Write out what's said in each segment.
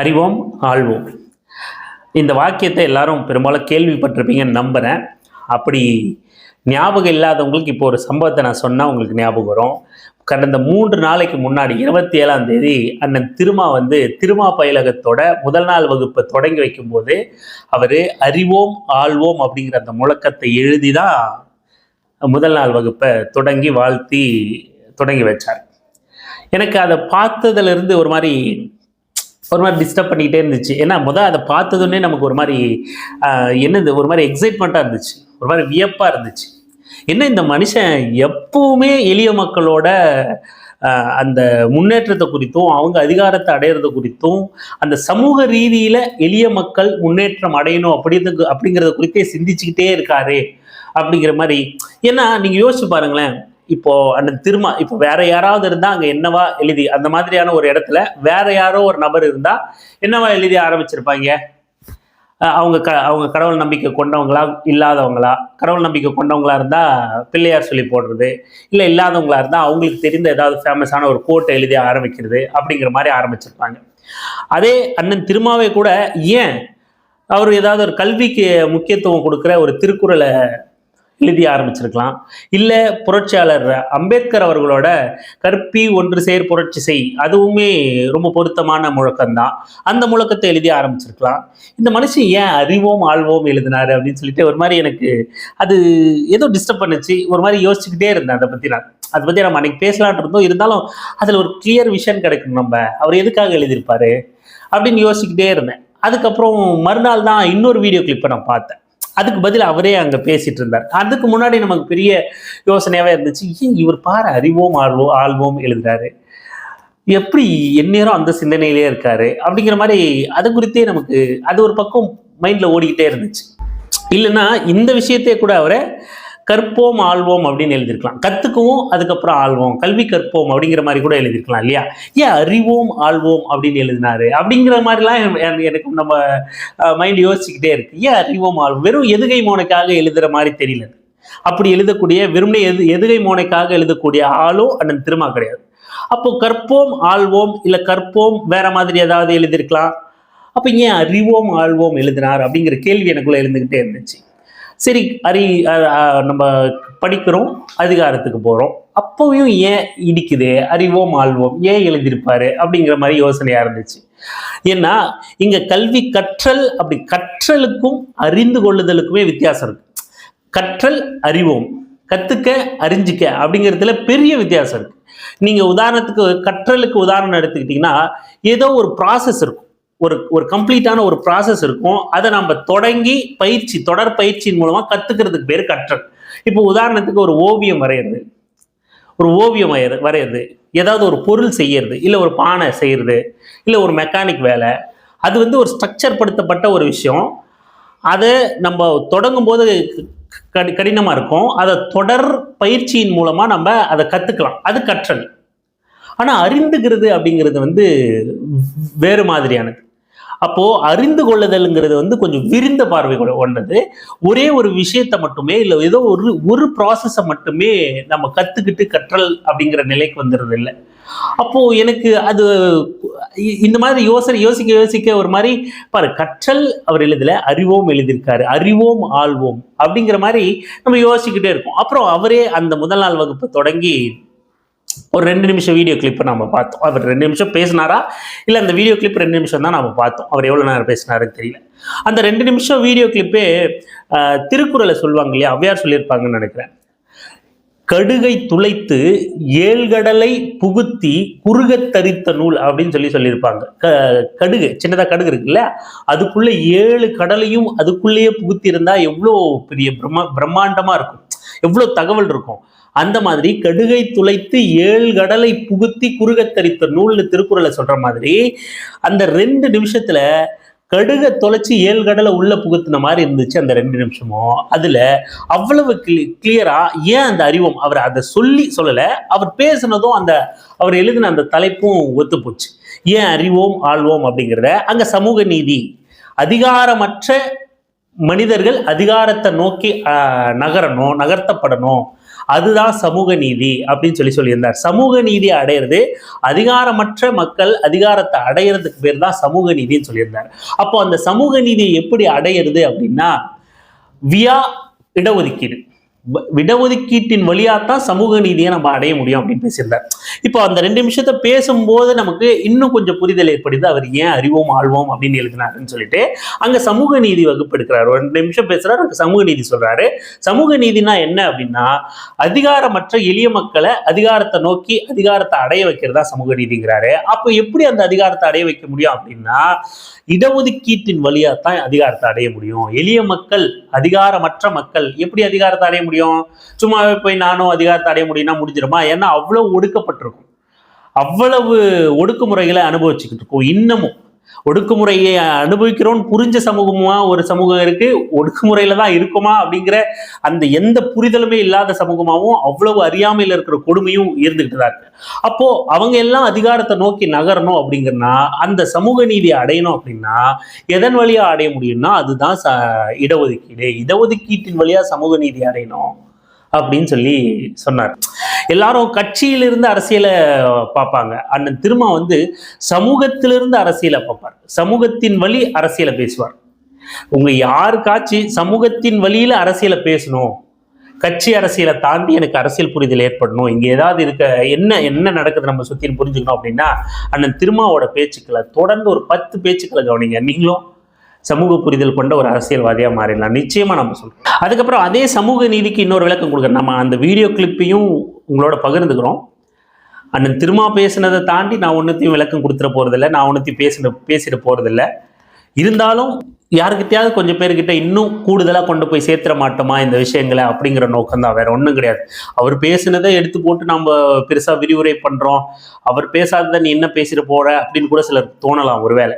அறிவோம் ஆள்வோம். இந்த வாக்கியத்தை எல்லாரும் பெரும்பாலும் கேள்விப்பட்டிருப்பீங்கன்னு நம்புகிறேன் அப்படி ஞாபகம் இல்லாதவங்களுக்கு இப்போ ஒரு சம்பவத்தை நான் சொன்னால் உங்களுக்கு ஞாபகம் வரும். கடந்த மூன்று நாளைக்கு முன்னாடி இருபத்தி ஏழாம் தேதி அண்ணன் திருமா வந்து திருமா பயிலகத்தோட முதல் நாள் வகுப்பை தொடங்கி வைக்கும்போது அவர் அறிவோம் ஆள்வோம் அப்படிங்கிற அந்த முழக்கத்தை எழுதி தான் முதல் நாள் வகுப்பை தொடங்கி வாழ்த்தி தொடங்கி வச்சார். எனக்கு அதை பார்த்ததுலேருந்து ஒரு மாதிரி ஒரு மாதிரி டிஸ்டர்ப் பண்ணிக்கிட்டே இருந்துச்சு. ஏன்னா முதல் அதை பார்த்ததுன்னே நமக்கு ஒரு மாதிரி என்னது? ஒரு மாதிரி எக்ஸைட்மெண்ட்டாக இருந்துச்சு. ஒரு மாதிரி வியப்பாக இருந்துச்சு. என்ன இந்த மனுஷன் எப்பவுமே எளிய மக்களோட அந்த முன்னேற்றத்தை குறித்தும் அவங்க அதிகாரத்தை அடையிறது குறித்தும் அந்த சமூக ரீதியில் எளிய மக்கள் முன்னேற்றம் அடையணும் அப்படிங்கிறது அப்படிங்கிறத குறித்தே சிந்திச்சுக்கிட்டே இருக்காரு அப்படிங்கிற மாதிரி. ஏன்னா நீங்கள் யோசிச்சு பாருங்களேன். இப்போ அந்த திருமா இப்போ வேற யாராவது இருந்தா அங்க என்னவா எழுதி அந்த மாதிரியான ஒரு இடத்துல வேற யாரோ ஒரு நபர் இருந்தா என்னவா எழுதி ஆரம்பிச்சிருப்பாங்க? அவங்க க அவங்க கடவுள் நம்பிக்கை கொண்டவங்களா இல்லாதவங்களா? கடவுள் நம்பிக்கை கொண்டவங்களா இருந்தா பிள்ளையார் சொல்லி போடுறது. இல்லை இல்லாதவங்களா இருந்தா அவங்களுக்கு தெரிந்த ஏதாவது ஃபேமஸான ஒரு கோட்டை எழுதி ஆரம்பிக்கிறது அப்படிங்கிற மாதிரி ஆரம்பிச்சிருப்பாங்க. அதே அண்ணன் திருமாவே கூட ஏன் அவர் ஏதாவது ஒரு கல்விக்கு முக்கியத்துவம் கொடுக்குற ஒரு திருக்குறளை எழுதி ஆரம்பிச்சிருக்கலாம். இல்லை புரட்சியாளர் அம்பேத்கர் அவர்களோட கற்பி ஒன்று சேர் புரட்சி செய் அதுவுமே ரொம்ப பொருத்தமான முழக்கம்தான். அந்த முழக்கத்தை எழுதி ஆரம்பிச்சிருக்கலாம். இந்த மனுஷன் ஏன் அறிவோம் ஆழ்வோம் எழுதினாரு அப்படின்னு சொல்லிட்டு ஒரு மாதிரி எனக்கு அது ஏதோ டிஸ்டர்ப் பண்ணுச்சு. ஒரு மாதிரி யோசிச்சுக்கிட்டே இருந்தேன் அதை பற்றி நான். அதை பற்றி நம்ம அன்னைக்கு பேசலான் இருந்தோம். இருந்தாலும் அதில் ஒரு கிளியர் விஷன் கிடைக்கும் நம்ம. அவர் எதுக்காக எழுதியிருப்பாரு? அப்படின்னு யோசிச்சுக்கிட்டே இருந்தேன். அதுக்கப்புறம் மறுநாள் தான் இன்னொரு வீடியோ கிளிப்பை நான் பார்த்தேன். அதுக்கு பதில் அவரே அங்கே பேசிட்டு இருந்தார் அதுக்கு முன்னாடி நமக்கு பெரிய யோசனையாகவே இருந்துச்சு ஏன் இவர் பாரு அறிவோம் ஆள்வோம் ஆள்வோம் எழுதுறாரு. எப்படி எந்நேரம் அந்த சிந்தனையிலே இருக்காரு? அப்படிங்கிற மாதிரி அது குறித்தே நமக்கு அது ஒரு பக்கம் மைண்டில் ஓடிக்கிட்டே இருந்துச்சு. இல்லைன்னா இந்த விஷயத்தையே கூட அவரை கற்போம் ஆழ்வோம் அப்படின்னு எழுதியிருக்கலாம். கற்றுக்குவோம் அதுக்கப்புறம் ஆழ்வோம் கல்வி கற்போம் அப்படிங்கிற மாதிரி கூட எழுதியிருக்கலாம் இல்லையா? ஏன் அறிவோம் ஆள்வோம் அப்படின்னு எழுதினாரு? அப்படிங்கிற மாதிரிலாம் எனக்கு நம்ம மைண்ட் யோசிச்சுக்கிட்டே இருக்கு. ஏன் அறிவோம் ஆள்வோம்? வெறும் எதுகை மோனைக்காக எழுதுற மாதிரி தெரியல. அப்படி எழுதக்கூடிய வெறுமனே எது எதுகை மோனைக்காக எழுதக்கூடிய ஆளும் அண்ணன் திருமா கிடையாது. அப்போ கற்போம் ஆழ்வோம் இல்லை கற்போம் வேற மாதிரி ஏதாவது எழுதியிருக்கலாம்? அப்போ ஏன் அறிவோம் ஆள்வோம் எழுதினார் அப்படிங்கிற கேள்வி எனக்குள்ள எழுந்துக்கிட்டே இருந்துச்சு. சரி அறி நம்ம படிக்கிறோம் அதிகாரத்துக்கு போகிறோம் அப்போவும் ஏன் இடிக்குது? அறிவோம் ஆழ்வோம் ஏன் எழுதியிருப்பாரு? அப்படிங்கிற மாதிரி யோசனையாக இருந்துச்சு. ஏன்னா இங்கே கல்வி கற்றல் அப்படி கற்றலுக்கும் அறிந்து கொள்ளுதலுக்குமே வித்தியாசம் இருக்கு. கற்றல் அறிவோம். கற்றுக்க அறிஞ்சிக்க அப்படிங்கிறதுல பெரிய வித்தியாசம் இருக்குது நீங்கள் உதாரணத்துக்கு கற்றலுக்கு உதாரணம் எடுத்துக்கிட்டிங்கன்னா ஏதோ ஒரு ப்ராசஸ் இருக்கும். ஒரு ஒரு கம்ப்ளீட்டான ஒரு ப்ராசஸ் இருக்கும். அதை நம்ம தொடங்கி பயிற்சி தொடர் பயிற்சியின் மூலமாக கற்றுக்கிறதுக்கு பேர் கற்றல். இப்போ உதாரணத்துக்கு ஒரு ஓவியம் வரைகிறது ஒரு ஓவியம் வரைய வரைகிறது ஏதாவது ஒரு பொருள் செய்யறது இல்லை ஒரு பானை செய்கிறது இல்லை ஒரு மெக்கானிக் வேலை. அது வந்து ஒரு ஸ்ட்ரக்சர் படுத்தப்பட்ட ஒரு விஷயம். அதை நம்ம தொடங்கும் போது கடி கடினமாக இருக்கும். அதை தொடர் பயிற்சியின் மூலமாக நம்ம அதை கற்றுக்கலாம் அது கற்றல். ஆனால் அறிந்துக்கிறது அப்படிங்கிறது வந்து வேறு மாதிரியானது. அப்போ அறிந்து கொள்ளுதல்ங்கிறது வந்து கொஞ்சம் விரிந்த பார்வை கொ- கொண்டது. ஒரே ஒரு விஷயத்தை மட்டுமே இல்லை ஏதோ ஒரு ஒரு ப்ராசஸை மட்டுமே நம்ம கத்துக்கிட்டு கற்றல் அப்படிங்கிற நிலைக்கு வந்துடுறது இல்லை. அப்போ எனக்கு அது இந்த மாதிரி யோசனை யோசிக்க யோசிக்க ஒரு மாதிரி பாரு கற்றல் அவர் எழுதல அறிவோம் எழுதியிருக்காரு அறிவோம் ஆள்வோம் அப்படிங்கிற மாதிரி நம்ம யோசிச்சுக்கிட்டே இருக்கோம். அப்புறம் அவரே அந்த முதல் நாள் வகுப்பு தொடங்கி ஒரு ரெண்டு நிமிஷம் வீடியோ கிளிப்பை நம்ம பார்த்தோம். அவர் ரெண்டு நிமிஷம் பேசினாரா? இல்லை அந்த வீடியோ கிளிப் ரெண்டு நிமிஷம் தான் நம்ம பார்த்தோம். அவர் எவ்வளோ நேரம் பேசினாருன்னு தெரியல. அந்த ரெண்டு நிமிஷம் வீடியோ கிளிப்பே ஆஹ், திருக்குறளை சொல்லுவாங்க இல்லையா? ஔவையார் சொல்லியிருப்பாங்கன்னு நினைக்கிறேன். கடுகை துளைத்து ஏழ்கடலை புகுத்தி குறுக தரித்த நூல் அப்படின்னு சொல்லி சொல்லியிருப்பாங்க. க கடுகு சின்னதாக கடுகு இருக்குல்ல? அதுக்குள்ள ஏழு கடலையும் அதுக்குள்ளேயே புகுத்தி இருந்தால் எவ்வளோ பெரிய பிரம்மா பிரம்மாண்டமா இருக்கும். எவ்வளோ தகவல் இருக்கும். அந்த மாதிரி கடுகை துளைத்து ஏழு கடலை புகுத்தி குறுகத் தரித்த நூல்னு திருக்குறளை சொல்ற மாதிரி அந்த ரெண்டு நிமிஷத்துல கடுகை தொலைச்சி ஏழு கடலை உள்ள புகுத்தின மாதிரி இருந்துச்சு அந்த ரெண்டு நிமிஷமும். அதுல அவ்வளவு கிளியரா ஏன் அந்த அறிவும்? அவர் அதை சொல்லி சொல்லல. அவர் பேசுனதும் அந்த அவர் எழுதின அந்த தலைப்பும் ஒத்து போச்சு ஏன் அறிவோம் ஆள்வோம் அப்படிங்கிறத? அங்க சமூக நீதி. அதிகாரமற்ற மனிதர்கள் அதிகாரத்தை நோக்கி நகரணும் நகர்த்தப்படணும். அதுதான் சமூக நீதி அப்படின்னு சொல்லி சொல்லியிருந்தார். சமூக நீதி அடையிறது அதிகாரமற்ற மக்கள் அதிகாரத்தை அடையிறதுக்கு பேர் தான் சமூக நீதின்னு சொல்லியிருந்தார். அப்போ அந்த சமூக நீதியை எப்படி அடையிறது அப்படின்னா வியா இடஒதுக்கீடு. இடஒதுக்கீட்டின் வழியாக தான் சமூக நீதியை நம்ம அடைய முடியும் அப்படின்னு பேசியிருந்தார். இப்போ அந்த ரெண்டு நிமிஷத்தை பேசும்போது நமக்கு இன்னும் கொஞ்சம் புரிதல் ஏற்படுது. அவர் ஏன் அறிவோம் ஆழ்வோம் அப்படின்னு எழுதினாருன்னு சொல்லிட்டு அங்கே சமூக நீதி வகுப்பு எடுக்கிறார் ஒரு ரெண்டு நிமிஷம் பேசுகிறார் அங்கே சமூக நீதி சொல்கிறாரு சமூக நீதினா என்ன அப்படின்னா அதிகாரமற்ற எளிய மக்களை அதிகாரத்தை நோக்கி அதிகாரத்தை அடைய வைக்கிறதா சமூக நீதிங்கிறாரு. அப்போ எப்படி அந்த அதிகாரத்தை அடைய வைக்க முடியும் அப்படின்னா இடஒதுக்கீட்டின் வழியாக தான் அதிகாரத்தை அடைய முடியும். எளிய மக்கள் அதிகாரமற்ற மக்கள் எப்படி அதிகாரத்தை அடைய முடியும்? சும்மாவே போய் நானும் அதிகாரத்தை அடைய முடியும்னா முடிஞ்சிருமா? ஏன்னா அவ்வளவு ஒடுக்கப்பட்டிருக்கும். அவ்வளவு ஒடுக்குமுறைகளை அனுபவிச்சுக்கிட்டு இருக்கோம். இன்னமும். ஒடுக்குமுறையை அனுபவிக்கிறோம்னு புரிஞ்ச சமூகமா ஒரு சமூகம் இருக்கு. ஒடுக்குமுறையில தான் இருக்குமா அப்படிங்கிற அந்த எந்த புரிதலுமே இல்லாத சமூகமாவும் அவ்வளவு அறியாமையில இருக்கிற கொடுமையும் இருந்துகிட்டு தான் இருக்கு. அப்போ அவங்க எல்லாம் அதிகாரத்தை நோக்கி நகரணும் அப்படிங்கிறனா அந்த சமூக நீதியை அடையணும் அப்படின்னா எதன் வழியா அடைய முடியும்னா அதுதான் ச இடஒதுக்கீடு. இடஒதுக்கீட்டின் வழியா சமூக நீதி அடையணும் அப்படின்னு சொல்லி சொன்னார். எல்லாரும் கட்சியிலிருந்து அரசியலை பார்ப்பாங்க. அண்ணன் திருமா வந்து சமூகத்திலிருந்து அரசியலை பார்ப்பார். சமூகத்தின் வழி அரசியலை பேசுவார். உங்க யாருக்காச்சு சமூகத்தின் வழியில அரசியலை பேசணும் கட்சி அரசியலை தாண்டி எனக்கு அரசியல் புரிதல் ஏற்படணும் இங்க ஏதாவது இருக்க என்ன என்ன நடக்குது நம்ம சுத்தின்னு புரிஞ்சுக்கணும் அப்படின்னா அண்ணன் திருமாவோட பேச்சுக்களை தொடர்ந்து ஒரு பத்து பேச்சுக்களை கவனிங்க. நீங்களும் சமூக புரிதல் கொண்ட ஒரு அரசியல்வாதியாக மாறிடலாம். நிச்சயமாக நம்ம சொல்கிறோம் அதுக்கப்புறம் அதே சமூக நீதிக்கு இன்னொரு விளக்கம் கொடுக்குறோம் நம்ம அந்த வீடியோ கிளிப்பையும் உங்களோட பகிர்ந்துக்கிறோம். அண்ணன் திருமா பேசுனதை தாண்டி நான் ஒன்றுத்தையும் விளக்கம் கொடுத்துட போகிறதில்ல நான் ஒன்றுத்தையும் பேசின பேசிட போகிறதில்ல இருந்தாலும் யாருக்கிட்டையாவது கொஞ்சம் பேர்கிட்ட இன்னும் கூடுதலாக கொண்டு போய் சேர்த்துட மாட்டோமா இந்த விஷயங்களை அப்படிங்கிற நோக்கம் தான். வேறு ஒன்றும் கிடையாது. அவர் பேசுனதை எடுத்து போட்டு நம்ம பெருசாக விரிவுரை பண்ணுறோம் அவர் பேசாததை நீ என்ன பேசிட்டு போகிற அப்படின்னு கூட சிலர் தோணலாம் ஒருவேளை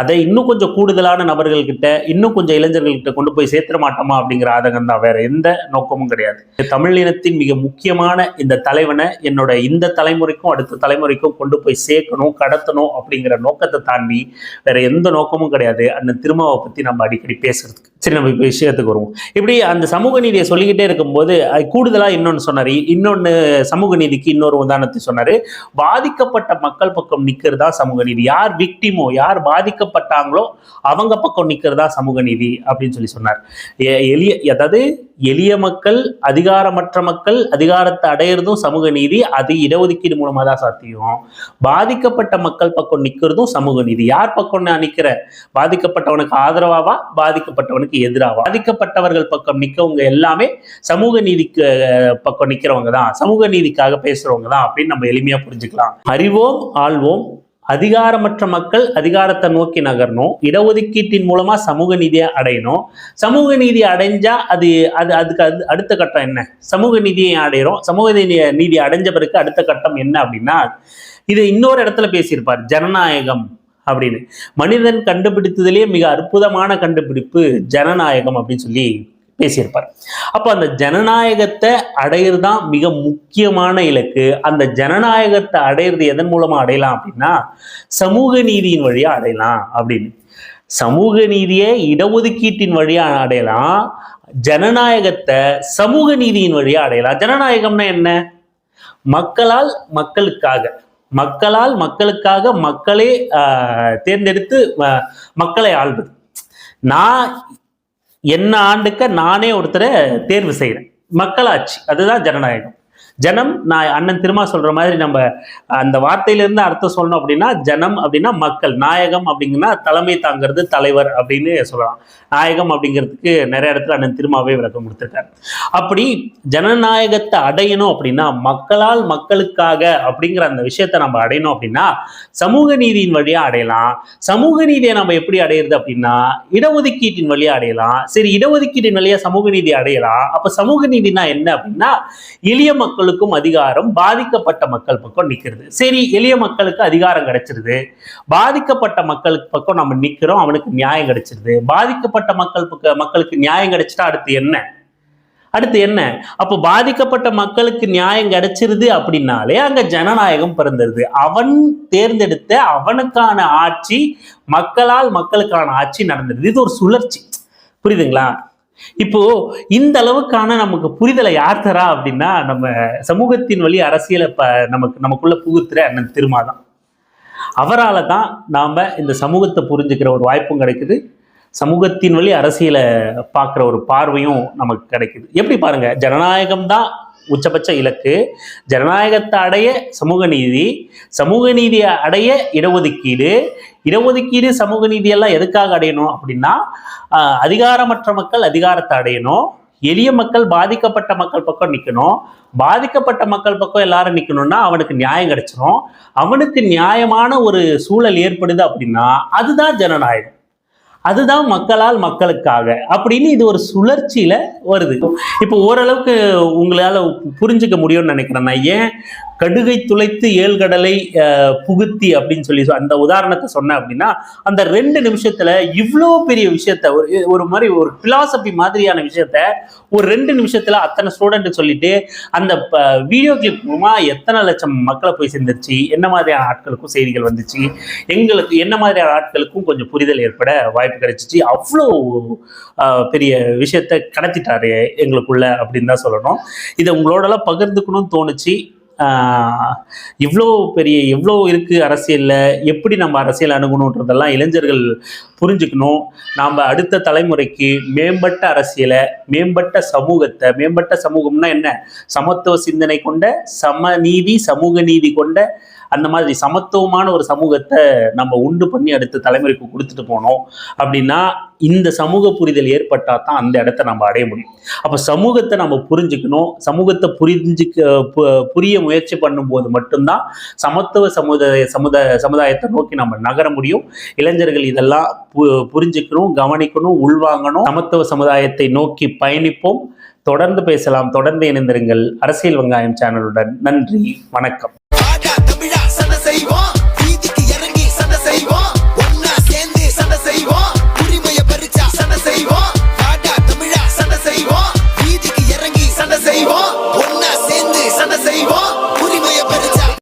அதை இன்னும் கொஞ்சம் கூடுதலான நபர்கள்கிட்ட இன்னும் கொஞ்சம் இளைஞர்கள்கிட்ட கொண்டு போய் சேர்த்துட மாட்டோமா அப்படிங்கிற ஆதங்கம் தான் வேற எந்த நோக்கமும் கிடையாது. தமிழ் இனத்தின் மிக முக்கியமான இந்த தலைவனை என்னோட இந்த தலைமுறைக்கும் அடுத்த தலைமுறைக்கும் கொண்டு போய் சேர்க்கணும் கடத்தணும் அப்படிங்கிற நோக்கத்தை தாண்டி வேற எந்த நோக்கமும் கிடையாது. அந்த திருமாவை பத்தி நம்ம அடிக்கடி பேசுறதுக்கு. சரி நம்ம இப்போ விஷயத்துக்கு வருவோம். இப்படி அந்த சமூக நீதியை சொல்லிக்கிட்டே இருக்கும்போது அது இன்னொன்று சொன்னார். இன்னொன்று சமூக நீதிக்கு இன்னொரு உதாரணத்தை சொன்னார். பாதிக்கப்பட்ட மக்கள் பக்கம் நிற்கிறதா சமூக நீதி. யார் விக்டிமோ யார் பாதிக்கப்பட்டாங்களோ அவங்க பக்கம் நிற்கிறதா சமூக நீதி அப்படின்னு சொல்லி சொன்னார். எ- எளிய அதாவது எளிய மக்கள் அதிகாரமற்ற மக்கள் அதிகாரத்தை அடையிறதும் சமூக நீதி அது இடஒதுக்கீடு மூலமா தான் சாத்தியம். பாதிக்கப்பட்ட மக்கள் பக்கம் நிக்கிறதும் சமூக நீதி. யார் பக்கம் நான் நிக்கிற பாதிக்கப்பட்டவனுக்கு ஆதரவாவா? பாதிக்கப்பட்டவனுக்கு எதிராவா? பாதிக்கப்பட்டவர்கள் பக்கம் நிக்கவங்க எல்லாமே சமூக நீதிக்கு பக்கம் நிக்கிறவங்க தான். சமூக நீதிக்காக பேசுறவங்க தான் அப்படின்னு நம்ம எளிமையா புரிஞ்சுக்கலாம். அறிவோம் ஆள்வோம் அதிகாரமற்ற மக்கள் அதிகாரத்தை நோக்கி நகரணும். இடஒதுக்கீட்டின் மூலமா சமூக நீதியை அடையணும். சமூக நீதி அடைஞ்சா அது அது அதுக்கு அது அடுத்த கட்டம் என்ன? சமூக நீதியை அடையிறோம். சமூக நீதி நீதி அடைஞ்ச பிறகு அடுத்த கட்டம் என்ன அப்படின்னா இது இன்னொரு இடத்துல பேசியிருப்பார் ஜனநாயகம் அப்படின்னு. மனிதன் கண்டுபிடித்ததிலேயே மிக அற்புதமான கண்டுபிடிப்பு ஜனநாயகம் அப்படின்னு சொல்லி பேசியிருப்பார். அப்போ அந்த ஜனநாயகத்தை அடையிறது தான் மிக முக்கியமான இலக்கு. அந்த ஜனநாயகத்தை அடையிறது எதன் மூலமா அடையலாம் அப்படின்னா சமூக நீதியின் வழியா அடையலாம் அப்படின்னு. சமூக நீதியை இடஒதுக்கீட்டின் வழியா அடையலாம் ஜனநாயகத்தை சமூக நீதியின் வழியா அடையலாம். ஜனநாயகம்னா என்ன? மக்களால் மக்களுக்காக. மக்களால் மக்களுக்காக மக்களே ஆஹ், தேர்ந்தெடுத்து மக்களை ஆள்வது நான் என்ன ஆண்டுக்க நானே ஒருத்தரை தேர்வு செய்கிறேன் மக்களாட்சி. அதுதான் ஜனநாயகம். ஜனம் நான் அண்ணன் திருமா சொல்ற மாதிரி நம்ம அந்த வார்த்தையிலிருந்து அர்த்தம் சொல்லணும் அப்படின்னா ஜனம் அப்படின்னா மக்கள் நாயகம் அப்படிங்கன்னா தலைமை தாங்கிறது தலைவர் அப்படின்னு சொல்லலாம். நாயகம் அப்படிங்கிறதுக்கு நிறைய இடத்துல அண்ணன் திருமாவே விளக்கம் கொடுத்துருக்காரு. அப்படி ஜனநாயகத்தை அடையணும் அப்படின்னா மக்களால் மக்களுக்காக அப்படிங்கிற அந்த விஷயத்தை நம்ம அடையணும் அப்படின்னா சமூக நீதியின் வழியா அடையலாம். சமூக நீதியை நம்ம எப்படி அடையிறது அப்படின்னா இடஒதுக்கீட்டின் வழியா அடையலாம். சரி இடஒதுக்கீட்டின் வழியா சமூக நீதி அடையலாம். அப்ப சமூக நீதினா என்ன அப்படின்னா எளிய மக்கள் மக்களுக்கும் அதிகாரம் பாதிக்கப்பட்ட மக்கள் பக்கம் நிக்கிறது. சரி எளிய மக்களுக்கு அதிகாரம் கிடைச்சிருது. பாதிக்கப்பட்ட மக்களுக்கு பக்கம் நம்ம நிக்கிறோம் அவனுக்கு நியாயம் கிடைச்சிருது. பாதிக்கப்பட்ட மக்கள் பக்க மக்களுக்கு நியாயம் கிடைச்சிட்டா அடுத்து என்ன? அடுத்து என்ன? அப்போ பாதிக்கப்பட்ட மக்களுக்கு நியாயம் கிடைச்சிருது அப்படின்னாலே அங்க ஜனநாயகம் பிறந்துருது. அவன் தேர்ந்தெடுத்த அவனுக்கான ஆட்சி மக்களால் மக்களுக்கான ஆட்சி நடந்துருது. இது ஒரு சுழற்சி. புரியுதுங்களா? இப்போ இந்த அளவுக்கான நமக்கு புரிதலை யார் தரா அப்படின்னா நம்ம சமூகத்தின் வழி அரசியலை ப நமக்கு நமக்குள்ள புகுத்துற அண்ணன் திருமா தான் அவரால் தான் நாம் இந்த சமூகத்தை புரிஞ்சுக்கிற ஒரு வாய்ப்பும் கிடைக்குது. சமூகத்தின் வழி அரசியலை பார்க்குற ஒரு பார்வையும் நமக்கு கிடைக்குது. எப்படி பாருங்க ஜனநாயகம் தான் உச்சபட்ச இலக்கு. ஜனநாயகத்தை அடைய சமூக நீதி சமூக நீதியை அடைய இடஒதுக்கீடு இடஒதுக்கீடு சமூக நீதியெல்லாம் எதுக்காக அடையணும் அப்படின்னா அதிகாரமற்ற மக்கள் அதிகாரத்தை அடையணும். எளிய மக்கள் பாதிக்கப்பட்ட மக்கள் பக்கம் நிற்கணும் பாதிக்கப்பட்ட மக்கள் பக்கம் எல்லாரும் நிற்கணும்னா அவனுக்கு நியாயம் கிடைச்சிரும். அவனுக்கு நியாயமான ஒரு சூழல் ஏற்படுது அப்படின்னா அதுதான் ஜனநாயகம். அதுதான் மக்களால் மக்களுக்காக அப்படின்னு இது ஒரு சுழற்சியில வருது. இப்போ ஓரளவுக்கு உங்களால புரிஞ்சுக்க முடியும்னு நினைக்கிறேன். நான் ஏன் கடுகை துளைத்து ஏழ்கடலை புகுத்தி அப்படின்னு சொல்லி சொ- அந்த உதாரணத்தை சொன்னேன் அப்படின்னா அந்த ரெண்டு நிமிஷத்துல இவ்வளோ பெரிய விஷயத்த ஒரு ஒரு மாதிரி ஒரு பிலாசபி மாதிரியான விஷயத்த ஒரு ரெண்டு நிமிஷத்துல அத்தனை ஸ்டூடெண்ட் சொல்லிட்டு அந்த வீடியோ கிளிப் மூலமா எத்தனை லட்சம் மக்களை போய் சேர்ந்துருச்சு என்ன மாதிரியான ஆட்களுக்கும் செய்திகள் வந்துச்சு எங்களுக்கு என்ன மாதிரியான ஆட்களுக்கும் கொஞ்சம் புரிதல் ஏற்பட வாய்ப்பு கிடைச்சிச்சு. அவ்வளோ பெரிய விஷயத்த கடத்திட்டாரு எங்களுக்குள்ள அப்படின்னு தான் சொல்லணும். இதை உங்களோடலாம் பகிர்ந்துக்கணும்னு தோணுச்சு. இவ்வளோ பெரிய எவ்வளோ இருக்கு அரசியலில். எப்படி நம்ம அரசியல் அணுகணுன்றதெல்லாம் இளைஞர்கள் புரிஞ்சுக்கணும். நாம் அடுத்த தலைமுறைக்கு மேம்பட்ட அரசியலை மேம்பட்ட சமூகத்தை மேம்பட்ட சமூகம்னா என்ன? சமத்துவ சிந்தனை கொண்ட சமநீதி சமூக நீதி கொண்ட அந்த மாதிரி சமத்துவமான ஒரு சமூகத்தை நம்ம உண்டு பண்ணி அடுத்த தலைமுறைக்கு கொடுத்துட்டு போனோம் அப்படின்னா இந்த சமூக புரிதல் ஏற்பட்டால் தான் அந்த இடத்த நம்ம அடைய முடியும். அப்போ சமூகத்தை நம்ம புரிஞ்சுக்கணும். சமூகத்தை புரிஞ்சுக்க புரிய முயற்சி பண்ணும்போது மட்டும்தான் சமத்துவ சமுதாய சமுதாய சமுதாயத்தை நோக்கி நம்ம நகர முடியும். இளைஞர்கள் இதெல்லாம் பு- புரிஞ்சுக்கணும் கவனிக்கணும் உள்வாங்கணும். சமத்துவ சமுதாயத்தை நோக்கி பயணிப்போம். தொடர்ந்து பேசலாம். தொடர்ந்து இணைந்திருங்கள். அரசியல் வெங்காயம் சேனலுடன் நன்றி. வணக்கம்.